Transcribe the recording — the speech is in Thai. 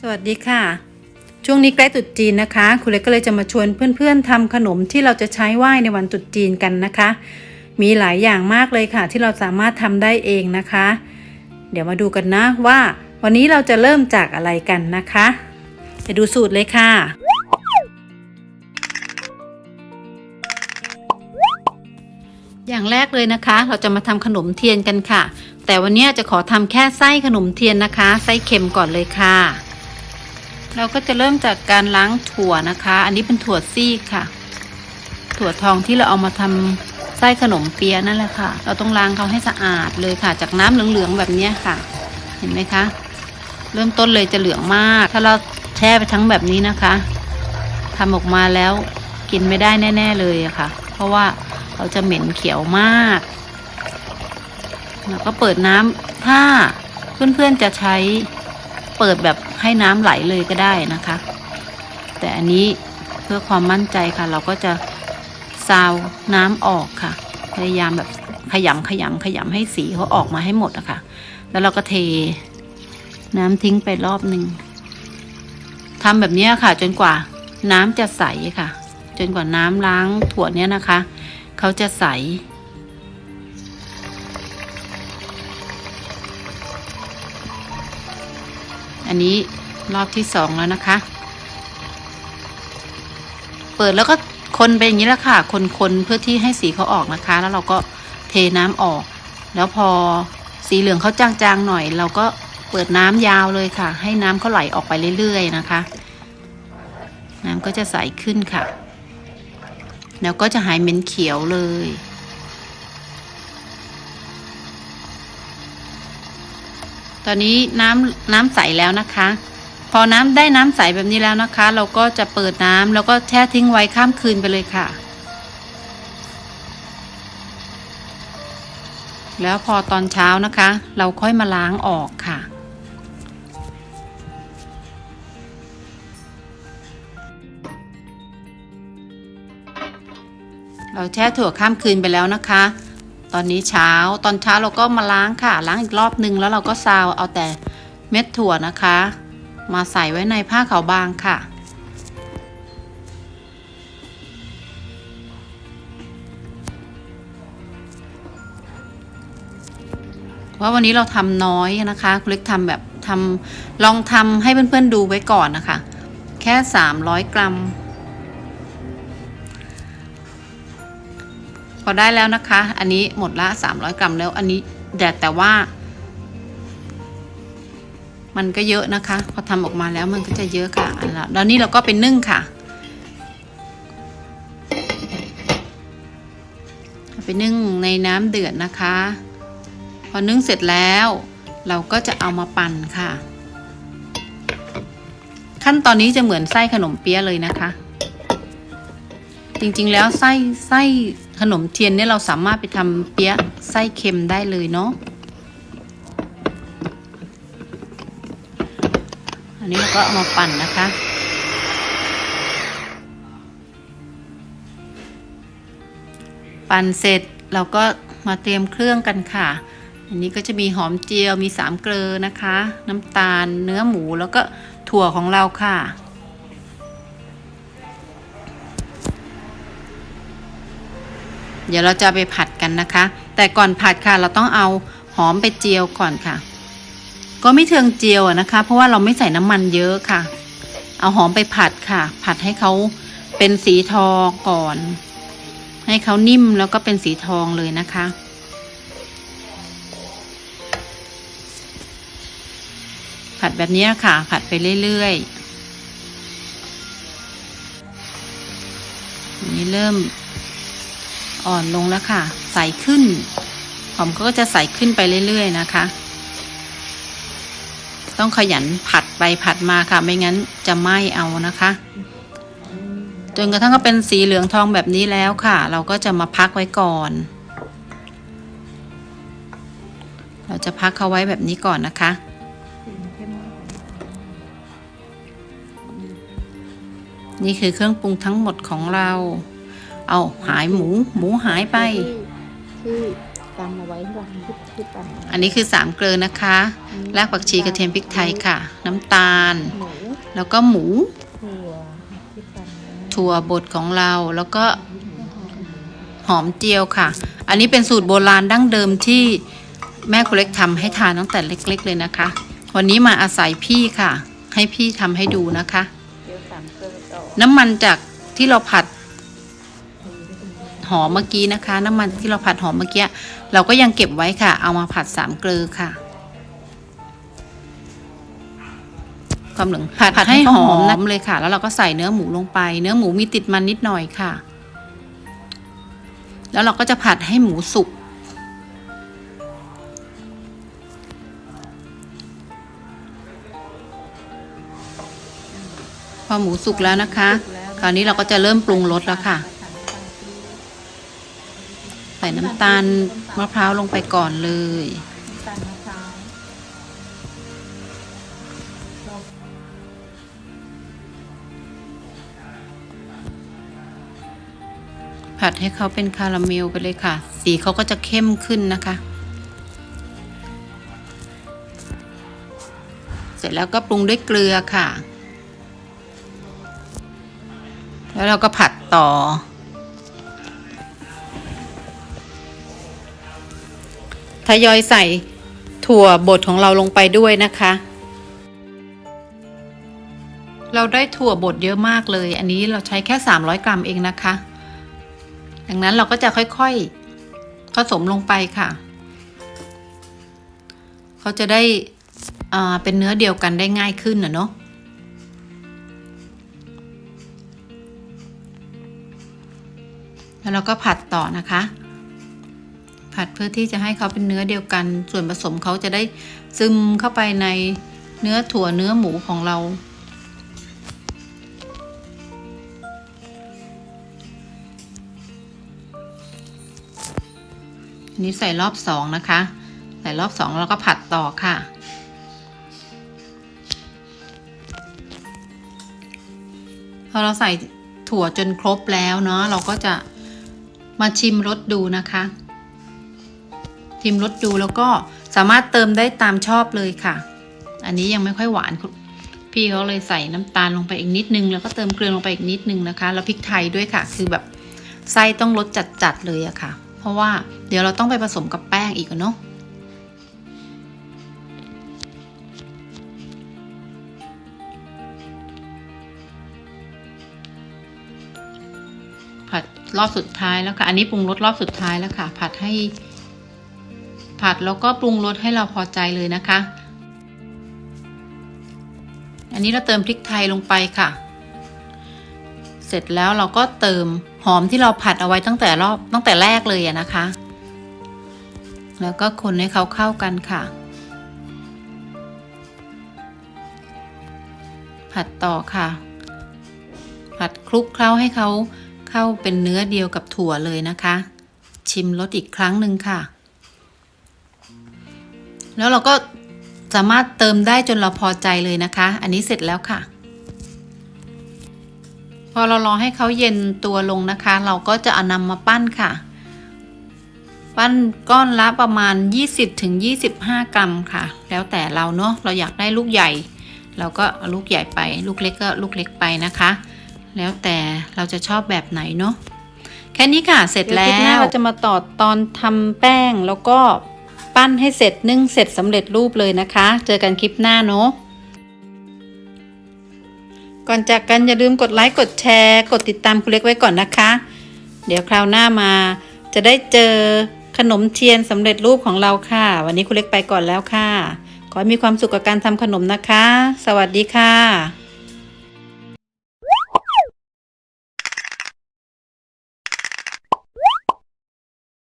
สวัสดีค่ะ ช่วงนี้ใกล้ตรุษจีนนะคะครูเล็กก็เลยจะมาชวนเพื่อนๆทำขนมที่เราจะใช้ไหว้ในวันตรุษจีนกันนะคะ มีหลายอย่างมากเลยค่ะ ที่เราสามารถทำได้เองนะคะ เดี๋ยวมาดูกันนะว่า วันนี้เราจะเริ่มจากอะไรกันนะคะ ไปดูสูตรเลยค่ะอย่างแรกเลยนะคะ เราจะมาทำขนมเทียนกันค่ะ แต่วันนี้จะขอทำแค่ไส้ขนมเทียนนะคะ ไส้เค็มก่อนเลยค่ะ เราก็จะเริ่มจากการล้างถั่วนะคะ อันนี้เป็นถั่วซีกค่ะ ถั่วทองที่เราเอามาทำไส้ขนมเปี๊ยะนั่นแหละค่ะ เราต้องล้างเขาให้สะอาดเลยค่ะ จากน้ำเหลืองๆแบบนี้ค่ะ เห็นไหมคะ เริ่มต้นเลยจะเหลืองมาก ถ้าเราแช่ไปทั้งแบบนี้นะคะทำออกมาแล้วกินไม่ได้แน่ ๆเลยะค่ะ เพราะว่าเขาจะเหม็นเขียวมากแล้วก็เปิดน้ำถ้าเพื่อนๆจะใช้เปิดแบบ ให้น้ำไหลเลยก็ได้นะคะ แต่อันนี้เพื่อความมั่นใจค่ะ เราก็จะซาวน้ำออกค่ะ พยายามแบบขยำขยำขยำให้สีเขาออกมาให้หมดอะค่ะ แล้วเราก็เทน้ำทิ้งไปรอบหนึ่งทำแบบนี้ค่ะ จนกว่าน้ำจะใสค่ะ จนกว่าน้ำล้างถั่วเนี้ยนะคะ เขาจะใส อันนี้รอบที่สองแล้วนะคะ เปิดแล้วก็คนไปอย่างนี้แหละค่ะ คนๆเพื่อที่ให้สีเขาออกนะคะ แล้วเราก็เทน้ำออก แล้วพอสีเหลืองเขาจางๆหน่อย เราก็เปิดน้ำยาวเลยค่ะ ให้น้ำเขาไหลออกไปเรื่อยๆนะคะ น้ำก็จะใสขึ้นค่ะ แล้วก็จะหายเหม็นเขียวเลย ตอนนี้น้ำน้ำใสแล้วนะคะ พอน้ำได้น้ำใสแบบนี้แล้วนะคะ เราก็จะเปิดน้ำแล้วก็แช่ทิ้งไว้ข้ามคืนไปเลยค่ะ แล้วพอตอนเช้านะคะ เราค่อยมาล้างออกค่ะเราแช่ถั่วข้ามคืนไปแล้วนะคะ ตอนนี้เช้าตอนเช้าเราก็มาล้างค่ะ ล้างอีกรอบนึงแล้วเราก็ซาวเอาแต่เม็ดถั่วนะคะ มาใส่ไว้ในผ้าขาวบางค่ะ ว่าวันนี้เราทำน้อยนะคะคุณเล็กทำแบบทำลองทำให้เพื่อนๆดูไว้ก่อนนะคะ แค่ 300 กรัม อได้แล้วนะคะ อันนี้หมดละ 300 กรัมแล้วอันนี้แต่แต่ว่า มันก็เยอะนะคะ พอทำออกมาแล้วมันก็จะเยอะค่ะอันละแล้วนี่เราก็เป็นนึ่งค่ะไปนึ่งในน้ำเดือดนะคะ พอนึ่งเสร็จแล้ว เราก็จะเอามาปั่นค่ะ ขั้นตอนนี้จะเหมือนไส้ขนมเปี๊ยะเลยนะคะ จริงๆแล้วไส้ไส้ ขนมเทียนเนี่ยเราสามารถไปทำเปี๊ยะไส้เค็มได้เลยเนาะอันนี้เราก็เอามาปั่นนะคะปั่นเสร็จเราก็มาเตรียมเครื่องกันค่ะ อันนี้ก็จะมีหอมเจียวมีสามเกลือนะคะ น้ำตาลเนื้อหมูแล้วก็ถั่วของเราค่ะ เดี๋ยวเราจะไปผัดกันนะคะ แต่ก่อนผัดค่ะเราต้องเอาหอมไปเจียวก่อนค่ะ ก็ไม่เทืองเจียวนะคะ เพราะว่าเราไม่ใส่น้ำมันเยอะค่ะ เอาหอมไปผัดค่ะ ผัดให้เขาเป็นสีทองก่อน ให้เขานิ่มแล้วก็เป็นสีทองเลยนะคะผัดแบบนี้ค่ะ ผัดไปเรื่อยๆนนี้เริ่ม อ่อนลงแล้วค่ะ ใสขึ้น หอมก็จะใสขึ้นไปเรื่อย ๆ นะคะ ต้องขยันผัดไปผัดมาค่ะ ไม่งั้นจะไหม้เอานะคะ จนกระทั่งก็เป็นสีเหลืองทองแบบนี้แล้วค่ะ เราก็จะมาพักไว้ก่อน เราจะพักเขาไว้แบบนี้ก่อนนะคะนี่คือเครื่องปรุงทั้งหมดของเรา เอาหายหมู หมูหายไป ที่ที่ตำเอาไว้ที่ว่าที่ที่ตำอันนี้คือสามเกลือนะคะรากผักชีกระเทียมพริกไทยค่ะ น้ำตาล หมูแล้วก็หมู ถั่วที่ตำไว้ถั่วบดของเราแล้วก็หอมเจียวค่ะ อันนี้เป็นสูตรโบราณดั้งเดิมที่แม่คุณเล็กทำให้ทานตั้งแต่เล็ก ๆ เลยนะคะ วันนี้มาอาศัยพี่ค่ะ ให้พี่ทำให้ดูนะคะเจียวสามเกลือต่อน้ำมันจากที่เราผัด หอมเมื่อกี้นะคะ น้ำมันที่เราผัดหอมเมื่อกี้เราก็ยังเก็บไว้ค่ะ เอามาผัดสามเกลือค่ะความเหลืองผัดให้หอมเลยค่ะ แล้วเราก็ใส่เนื้อหมูลงไป เนื้อหมูมีติดมันนิดหน่อยค่ะ แล้วเราก็จะผัดให้หมูสุกพอหมูสุกแล้วนะคะ คราวนี้เราก็จะเริ่มปรุงรสแล้วค่ะ ใส่น้ำตาลมะพร้าวลงไปก่อนเลยน้ำตาลมะพร้าวผัดให้เขาเป็นคาราเมลไปเลยค่ะ สีเขาก็จะเข้มขึ้นนะคะ เสร็จแล้วก็ปรุงด้วยเกลือค่ะ แล้วเราก็ผัดต่อ ทยอยใส่ถั่วบดของเราลงไปด้วยนะคะ เราได้ถั่วบดเยอะมากเลย อันนี้เราใช้แค่ 300 กรัมเองนะคะ ดังนั้นเราก็จะค่อยๆผสมลงไปค่ะ เขาจะได้เป็นเนื้อเดียวกันได้ง่ายขึ้นนะเนาะแล้วเราก็ผัดต่อนะคะัดเพื่อที่จะให้เขาเป็นเนื้อเดียวกัน ส่วนผสมเขาจะได้ซึมเข้าไปในเนื้อถั่วเนื้อหมูของเรา อันนี้ใส่รอบสองนะคะ ใส่รอบสองแล้วก็ผัดต่อค่ะพอเราใส่ถั่วจนครบแล้วเนาะเราก็จะมาชิมรสดูนะคะ ชิมรสดูแล้วก็สามารถเติมได้ตามชอบเลยค่ะ อันนี้ยังไม่ค่อยหวานพี่เขาเลยใส่น้ำตาลลงไปอีกนิดนึง แล้วก็เติมเกลือลงไปอีกนิดนึงนะคะ แล้วพริกไทยด้วยค่ะ คือแบบไส้ต้องรสจัดๆเลยอะค่ะ เพราะว่าเดี๋ยวเราต้องไปผสมกับแป้งอีกเนาะผัดรอบสุดท้ายแล้วค่ะ อันนี้ปรุงรสรอบสุดท้ายแล้วค่ะ ผัดให้ ผัดแล้วก็ปรุงรสให้เราพอใจเลยนะคะ อันนี้เราเติมพริกไทยลงไปค่ะ เสร็จแล้วเราก็เติมหอมที่เราผัดเอาไว้ตั้งแต่รอบตั้งแต่แรกเลยนะคะ แล้วก็คนให้เขาเข้ากันค่ะ ผัดต่อค่ะ ผัดคลุกเคล้าให้เขาเข้าเป็นเนื้อเดียวกับถั่วเลยนะคะ ชิมรสอีกครั้งหนึ่งค่ะ แล้วเราก็สามารถเติมได้จนเราพอใจเลยนะคะ อันนี้เสร็จแล้วค่ะ พอเรารอให้เขาเย็นตัวลงนะคะ เราก็จะเอานำมาปั้นค่ะ ปั้นก้อนละประมาณ 20-25ถึงกรัมค่ะ แล้วแต่เราเนาะเราอยากได้ลูกใหญ่ เราก็ลูกใหญ่ไป ลูกเล็กก็ลูกเล็กไปนะคะ แล้วแต่เราจะชอบแบบไหนเนาะแค่นี้ค่ะเสร็จแล้วเราจะมาต่อตอนทำแป้งแล้วก็ ปั้นให้เสร็จนึ่งเสร็จสำเร็จรูปเลยนะคะ เจอกันคลิปหน้าเนาะก่อนจากกันอย่าลืมกดไลค์กดแชร์ กดติดตามคุณเล็กไว้ก่อนนะคะ เดี๋ยวคราวหน้ามา จะได้เจอขนมเทียนสำเร็จรูปของเราค่ะ วันนี้คุณเล็กไปก่อนแล้วค่ะ ขอให้มีความสุขกับการทำขนมนะคะ สวัสดีค่ะ